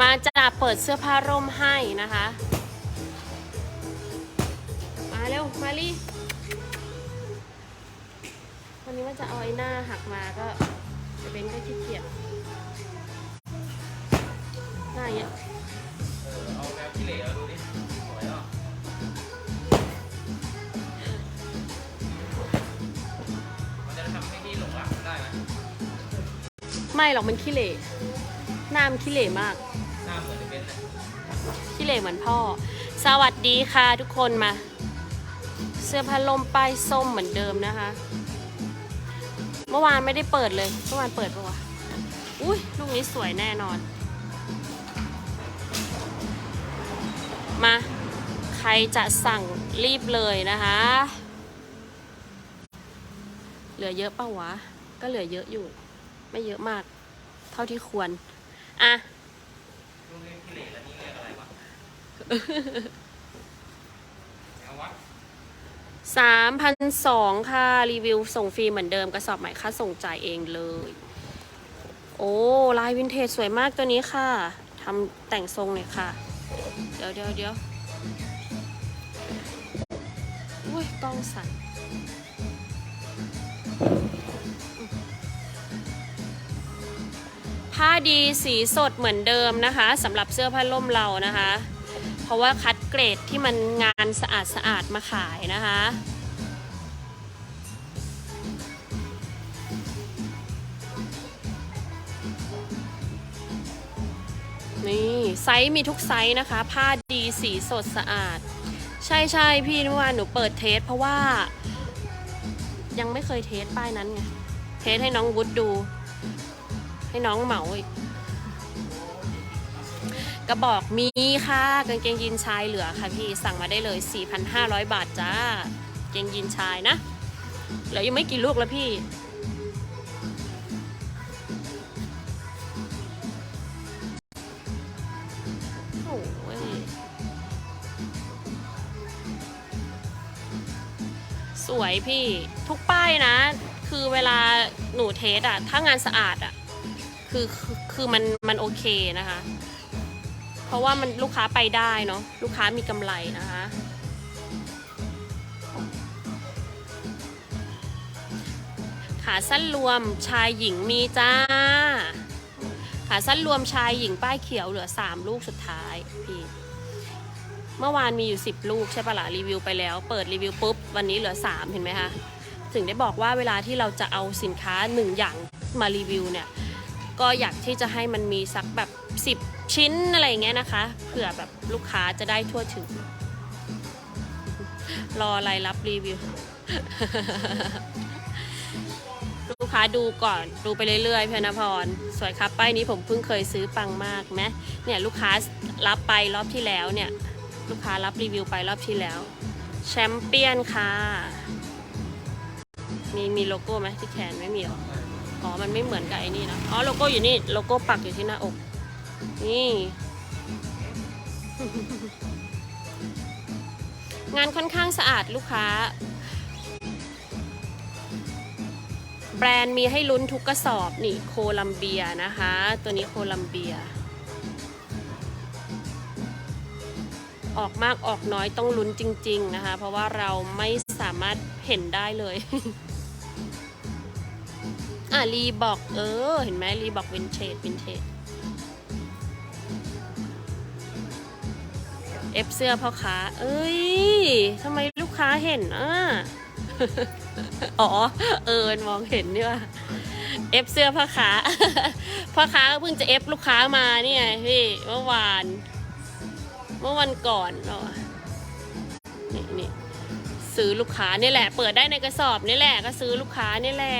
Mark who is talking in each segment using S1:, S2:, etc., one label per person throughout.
S1: มาจะเปิดเสื้อผ้าร่มให้นะคะ มาเร็ว มาลี่วันนี้ว่าจะเอาไอ้หน้าหักมาก็จะเป็นก็ขี้เกียจหน้าเยอะ
S2: เออเอาแนวขี้เหร่เอาดูดิสวยอะมันจะทำให้พี่หลงรักได้ไหม
S1: ไม่หรอกมันขี้เหร่หน้ามันขี้เหร่มาก
S2: เห
S1: ร่เหมือนพ่อ สวัสดีค่ะทุกคนมา เสื้อผ้าลมป้ายส้มเหมือนเดิมนะคะ เมื่อวานไม่ได้เปิดเลย เมื่อวานเปิดปะวะอุ้ยลูกนี้สวยแน่นอน มา ใครจะสั่งรีบเลยนะคะ เหลือเยอะปะวะ ก็เหลือเยอะอยู่ ไม่เยอะมาก เท่าที่ควร อะ สามพันสองค่ะ รีวิวส่งฟรีเหมือนเดิมกระสอบใหม่ค่าส่งจ่ายเองเลย โอ้ ลายวินเทจสวยมากตัวนี้ค่ะทำแต่งทรงเลยค่ะ เดี๋ยวเดี๋ยวเดี๋ยวอุ้ยกล้องสั่นผ้าดีสีสดเหมือนเดิมนะคะสำหรับเสื้อผ้าล่มเรานะคะ เพราะว่าคัดเกรดที่มันงานสะอาดสะอาดมาขายนะคะ นี่ไซส์มีทุกไซส์นะคะ ผ้าดีสีสดสะอาด ใช่ใช่พี่เมื่วานหนูเปิดเทสเพราะว่า ยังไม่เคยเทสป้ายนั้นไง เทสให้น้องวุฒดู ให้น้องเหมาอีก กระบอกมีค่ะกางเกงยีนชายเหลือค่ะพี่สั่งมาได้เลย 4,500 บาทจ้าเกงยีนชายนะเหลือยังไม่กี่ลูกแล้วพี่ โอ้ยสวยพี่ทุกป้ายนะ คือเวลาหนูเทสอะถ้างานสะอาดอะคือคือคือมันมันโอเคนะคะ เพราะว่ามันลูกค้าไปได้เนาะลูกค้ามีกำไรนะคะขาสั้นรวมชายหญิงมีจ้า ขาสั้นรวมชายหญิงป้ายเขียวเหลือ 3 ลูกสุดท้ายพี่เมื่อวานมีอยู่ 10 ลูกใช่ปะละ่ะรีวิวไปแล้ว เปิดรีวิวปุ๊บ วันนี้เหลือ 3 เห็นไหมคะ ถึงได้บอกว่าเวลาที่เราจะเอาสินค้า 1 อย่างมารีวิวเนี่ย ก็อยากที่จะให้มันมีสักแบบ 10 ชิ้นอะไรอย่างเงี้ยนะคะเผื่อแบบลูกค้าจะได้ทั่วถึง รออะไรรับรีวิว ลูกค้าดูก่อนดูไปเรื่อยๆ เพญนพร สวยครับป้ายนี้ผมเพิ่งเคยซื้อปังมากไหมเนี่ยลูกค้ารับไปรอบที่แล้วเนี่ย ลูกค้ารับรีวิวไปรอบที่แล้ว แชมเปี้ยนค่ะ มีมีโลโก้ไหมที่แขนไม่มีหรอ อ๋อ มันไม่เหมือนกับไอ้นี่นะ อ๋อ โลโก้อยู่นี่ โลโก้ปักอยู่ที่หน้าอก นี่ งานค่อนข้างสะอาดลูกค้า แบรนด์มีให้ลุ้นทุกกระสอบ นี่โคลัมเบียนะคะ ตัวนี้โคลัมเบีย ออกมากออกน้อยต้องลุ้นจริง ๆ นะคะ เพราะว่าเราไม่สามารถเห็นได้เลย อะรีบอกเออ เห็นไหมรีบอกวินเทจวินเทจเอฟเสื้อพ่อค้า เอ้ยทำไมลูกค้าเห็นอะอ๋อ เออมองเห็นนี่ว่าเอฟเสื้อพ่อค้าพ่อค้าก็เพิ่งจะเอฟลูกค้ามาเนี่ยพี่เมื่อวาน เมื่อวันก่อนเนาะนี่นี่ซื้อลูกค้านี่แหละ เปิดได้ในกระสอบนี่แหละ ก็ซื้อลูกค้านี่แหละ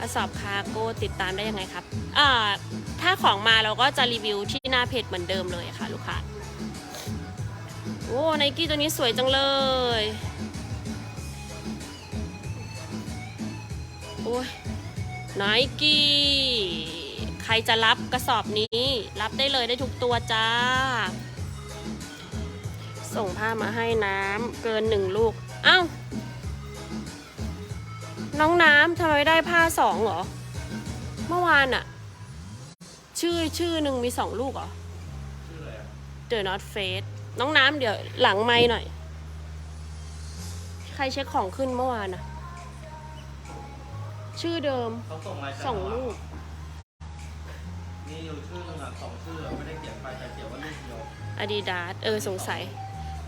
S1: กระสอบคาโก้ติดตามได้ยังไงครับอ่าถ้าของมาเราก็จะรีวิวที่หน้าเพจเหมือนเดิมเลยค่ะ ลูกค้าโอ้ไนกี้ตัวนี้สวยจังเลยโอ้ยไนกี้ใครจะรับกระสอบนี้ รับได้เลยได้ทุกตัวจ้า ส่งผ้ามาให้น้ำเกินหนึ่งลูก เอ้า น้องน้ำทำไมได้ผ้าสองเหรอ เมื่อวานอะชื่อชื่อหนึ่งมีสองลูกเหรอ
S2: ชื่ออะไรอะ
S1: The Not Face น้องน้ำเดี๋ยวหลังไม้หน่อย ใครเช็คของขึ้นเมื่อวานนะชื่อเดิม
S2: เขาส่งอะไร
S1: สองลูก
S2: มีอยู่ชื่อหนึงอะสองชื่ออะไม่ได้เขียนไปแต่เขียนว่าลูกเดียว
S1: Adidas เออสงสัย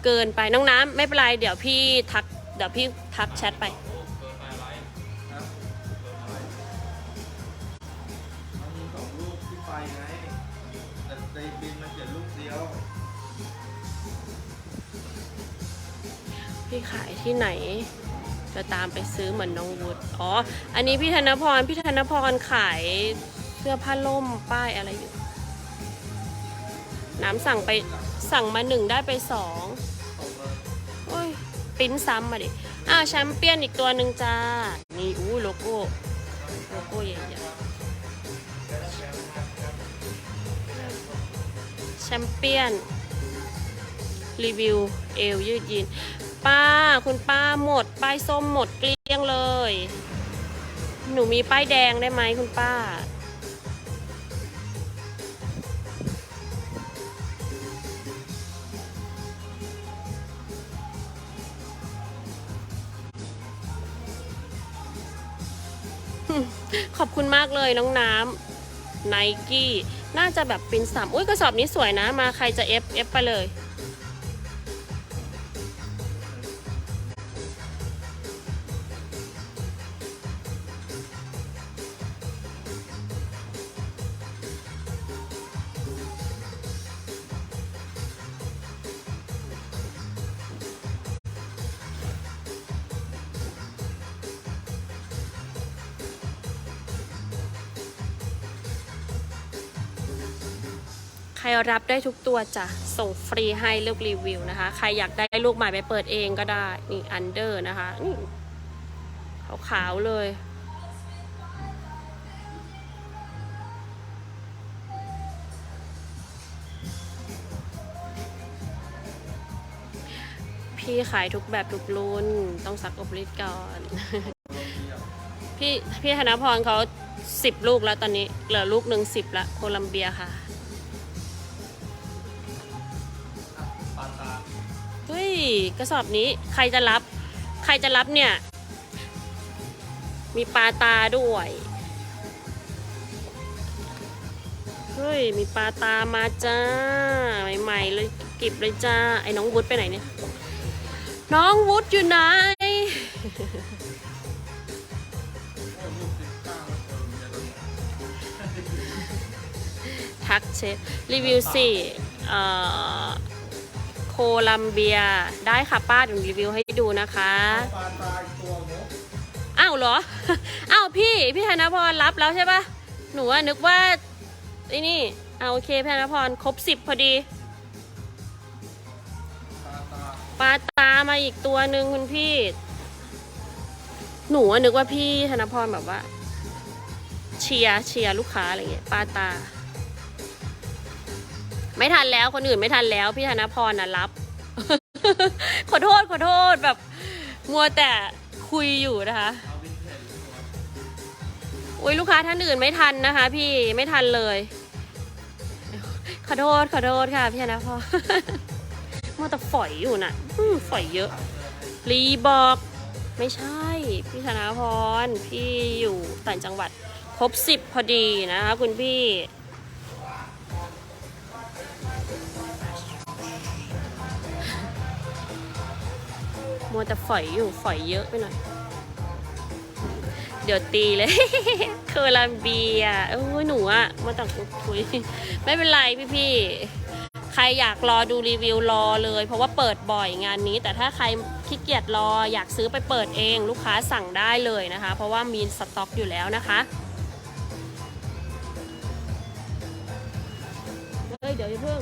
S1: เกินไปน้องน้ำไม่เป็นไรเดี๋ยวพี่ทัก เดี๋ยวพี่ทักแชทไป
S2: โอ้เกินไป ขา
S1: ยที่ไหน จะตามไปซื้อเหมือนน้องวุฒอ๋อ อันนี้พี่ธนพร พี่ธนพรขายเสื้อผ้าล่มป้ายอะไรอยู่ น้ำสั่งไปสั่งมาหนึ่งได้ไปสองโอ้ยปิ้นซ้ำมาดิ อ้าวแชมเปี้ยนอีกตัวหนึ่งจ้า นี่อู้โลโก้ โลโก้ใหญ่ๆแชมเปี้ยนรีวิวเอวยืดยีน ป้า คุณป้าหมด ป้ายส้มหมดเกลี้ยงเลย หนูมีป้ายแดงได้ไหมคุณป้า ขอบคุณมากเลยน้องน้ำไนกี้น่าจะแบบเป็นสามอุ้ยกระสอบนี้สวยนะ มาใครจะเอฟเอฟไปเลย ใครรับได้ทุกตัวจ้ะ ส่งฟรีให้ลูกรีวิวนะคะ ใครอยากได้ลูกใหม่ไปเปิดเองก็ได้ นี่อันเดอร์นะคะนี่ขาวๆเลยพี่ขายทุกแบบทุกรุ่น ต้องซักอบริดก่อน พี่พี่ธนพรเขาสิบลูกแล้วตอนนี้ เหลือลูกหนึ่งสิบละโคลัมเบียค่ะ
S2: อะ
S1: กระสอบนี้ใครจะรับ ใครจะรับเนี่ย มีปลาตาด้วยเฮ้ยมีปลาตามาจ้า ใหม่ๆเลยเก็บเลยจ้า ไอ้น้องวุฒไปไหนเนี่ย น้องวุฒอยู่ไหน
S2: โอ้ลูกสิบเก้าคนเดียว
S1: ทักเช็ครีวิวสี่เอ่อโค ลัมเบียได้ค่ะป้าเดี๋ยวรีวิวให้ดูนะคะ
S2: อ้า
S1: วเหรออ้าวพี่พี่ธนพรรับแล้วใช่ปะหนูว่านึกว่าไอ้นี่เอาโอเคพี่ธนพรครบสิบพอดี
S2: ปาตา
S1: ปลาตามาอีกตัวหนึ่งคุณพี่ หนูนึกว่าพี่ธนพรแบบว่า เชียร์เชียร์ลูกค้าอะไรเงี้ยปลาตา ไม่ทันแล้วคนอื่นไม่ทันแล้ว พี่ธนพรน่ะรับ ขอโทษขอโทษแบบ มัวแต่คุยอยู่นะคะโอ้ยลูกค้าท่านอื่นไม่ทันนะคะ พี่ไม่ทันเลย ขอโทษขอโทษค่ะพี่ธนพ่อมัวแต่ฝอยอยู่น่ะฝอยเยอะ รีบอกไม่ใช่ พี่ธนาพร พี่อยู่ต่างจังหวัด ครบสิบพอดีนะคะคุณพี่ มัวแต่ฝอยอยู่ฝอยเยอะไปหน่อย เดี๋ยวตีเลย โคลัมเบียโอ้ยหนูอะมาต่างคุยไม่เป็นไรพี่ๆใครอยากรอดูรีวิวรอเลย เพราะว่าเปิดบ่อยงานนี้ แต่ถ้าใครขี้เกียจรออยากซื้อไปเปิดเอง ลูกค้าสั่งได้เลยนะคะ เพราะว่ามีสต็อกอยู่แล้วนะคะเฮ้ยเดี๋ยวเพิ่ง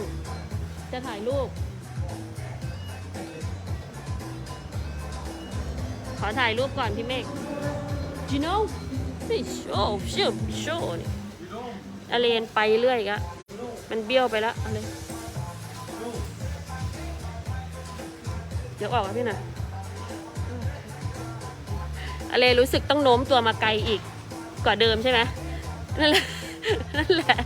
S1: จะถ่ายรูป ขอถ่ายรูปก่อนพี่เมฆ you know ไม่โชว์ชื่อโชว์เนี่ยอเลนไปเรื่อยกะมันเบี้ยวไปแล้วอะไรเดี๋ยวออกมาพี่หน่อยอเลรู้สึกต้องโน้มตัวมาไกลอีกกว่าเดิมใช่ไหมนั่นแหละนั่นแหละ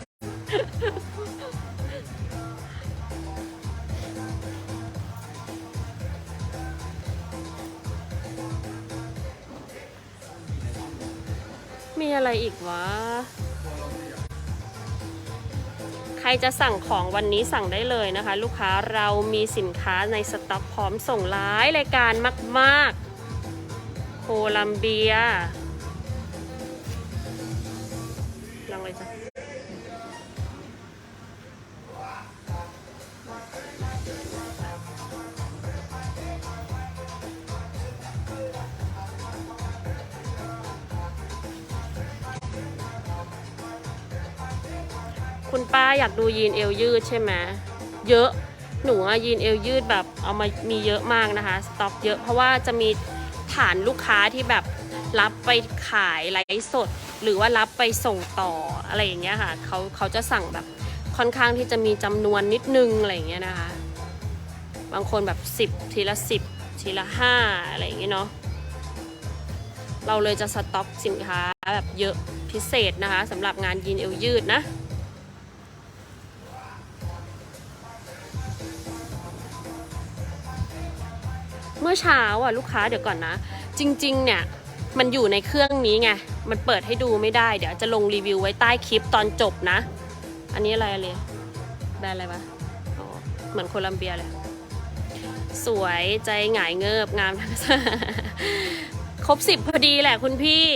S1: อะไรอีกวะ ใครจะสั่งของวันนี้สั่งได้เลยนะคะ ลูกค้าเรามีสินค้าในสต็อกพร้อมส่งหลายรายการมาก ๆ โคลัมเบียลองเลยจ้ะ ป้าอยากดูยีนเอวยืดใช่ไหมเยอะหนูอะยีนเอวยืดแบบเอามามีเยอะมากนะคะสต็อกเยอะเพราะว่าจะมีฐานลูกค้าที่แบบรับไปขายไลฟ์สด หรือว่ารับไปส่งต่ออะไรอย่างเงี้ยค่ะเขาเขาจะสั่งแบบค่อนข้างที่จะมีจำนวนนิดนึงอะไรอย่างเงี้ยนะคะบางคนแบบ 10 ทีละ 10 ทีละ 5 อะไรอย่างเงี้ยเนาะเราเลยจะสต็อกสินค้าแบบเยอะพิเศษนะคะสำหรับงานยีนเอวยืดนะ เมื่อเช้าอะลูกค้าเดี๋ยวก่อนนะ จริง ๆ เนี่ยมันอยู่ในเครื่องนี้ไง มันเปิดให้ดูไม่ได้ เดี๋ยวจะลงรีวิวไว้ใต้คลิปตอนจบนะ อันนี้อะไรเลยแบรนด์อะไรวะอ๋อเหมือนโคลัมเบียเลย สวยใจหงายเงิบงามทั้งครบสิบพอดีแหละคุณพี่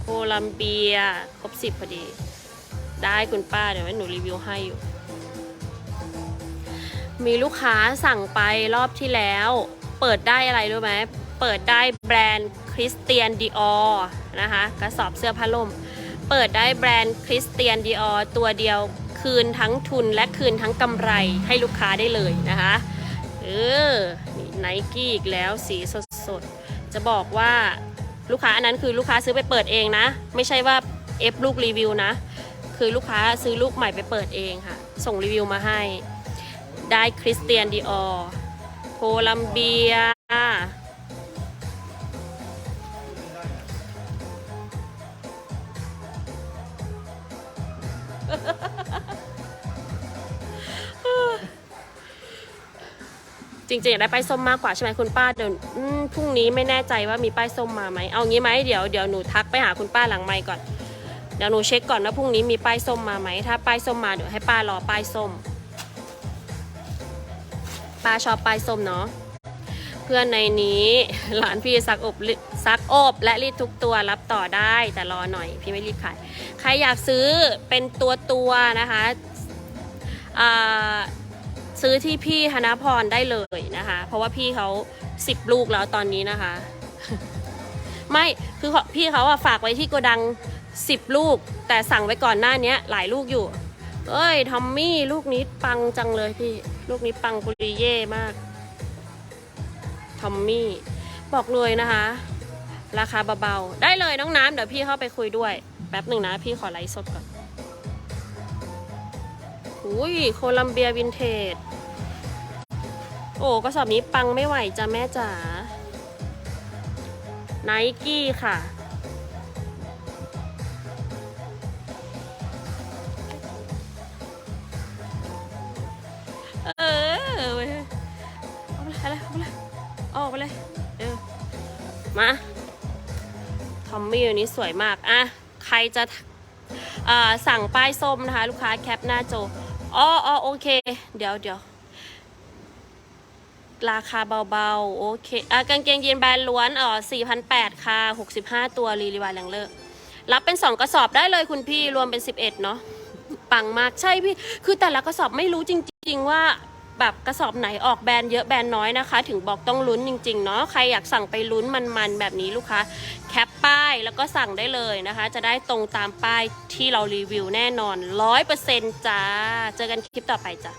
S1: โคลัมเบีย ครบสิบพอดี ได้คุณป้าเดี๋ยวไว้หนูรีวิวให้อยู่ มีลูกค้าสั่งไปรอบที่แล้ว เปิดได้อะไรรู้ไหม เปิดได้แบรนด์คริสเตียนดีออนะคะ กระสอบเสื้อผ้าล่ม เปิดได้แบรนด์คริสเตียนดีออตัวเดียวคืนทั้งทุนและคืนทั้งกำไรให้ลูกค้าได้เลยนะคะ เออนี่ไนกี้อีกแล้วสีสดๆจะบอกว่าลูกค้าอันนั้นคือลูกค้าซื้อไปเปิดเองนะ ไม่ใช่ว่าเอฟลูกรีวิวนะ คือลูกค้าซื้อลูกใหม่ไปเปิดเองค่ะ ส่งรีวิวมาให้ ได้คริสเตียนดีออ ลัมเบีย จริงๆอยากได้ป้ายส้มมากกว่าใช่ไหมคุณป้าเดี๋ยวอืมพรุ่งนี้ไม่แน่ใจว่ามีป้ายส้มมาไหมเอางี้ไหมเดี๋ยวเดี๋ยวหนูทักไปหาคุณป้าหลังไมค์ก่อนเดี๋ยวหนูเช็คก่อนว่าพรุ่งนี้มีป้ายส้มมาไหมถ้าป้ายส้มมาเดี๋ยวให้ป้ารอป้ายส้ม ป้าชอบป้ายส้มเนาะเพื่อนในนี้หลานพี่ซักอบซักอบและรีดทุกตัวรับต่อได้แต่รอหน่อย พี่ไม่รีบขาย ใครอยากซื้อเป็นตัวตัวนะคะซื้อที่พี่ธนพรได้เลยนะคะ เพราะว่าพี่เขาสิบลูกแล้วตอนนี้นะคะ ไม่คือพี่เขาอะฝากไว้ที่โกดังสิบลูก แต่สั่งไว้ก่อนหน้านี้หลายลูกอยู่ เอ้ยทอมมี่ลูกนี้ปังจังเลยพี่ ลูกนี้ปังปุริเย่มาก ทอมมี่ บอกเลยนะคะ ราคาเบาๆ ได้เลยน้องน้ำเดี๋ยวพี่เข้าไปคุยด้วย แป๊บหนึ่งนะ พี่ขอไลฟ์สดก่อนอุ้ยโคลัมเบียวินเทจ โอ้กระสอบนี้ปังไม่ไหวจ้ะแม่จ๋าไนกี้ค่ะ มาทอมมี่อันนี้สวยมากอะใครจะสั่งป้ายส้มนะคะ ลูกค้าแคปหน้าโจอ๋ออ๋อโอเค เดี๋ยวเดี๋ยวราคาเบาๆ โอเคอะกางเกงยีนแบรนด์ล้วนอ๋อ4,800 ค่ะ 65 ตัวรีรีวายแรงเลอร์รับเป็น 2 กระสอบได้เลยคุณพี่รวมเป็น 11 เนาะปังมากใช่พี่ คือแต่ละกระสอบไม่รู้จริง ๆ ว่า แบบกระสอบไหนออกแบรนด์เยอะแบรนด์น้อยนะคะ ถึงบอกต้องลุ้นจริงๆเนาะใครอยากสั่งไปลุ้นมันๆแบบนี้ลูกค้าแคปป้ายแล้วก็สั่งได้เลยนะคะ จะได้ตรงตามป้ายที่เรารีวิวแน่นอน100%จ้า เจอกันคลิปต่อไปจ้ะ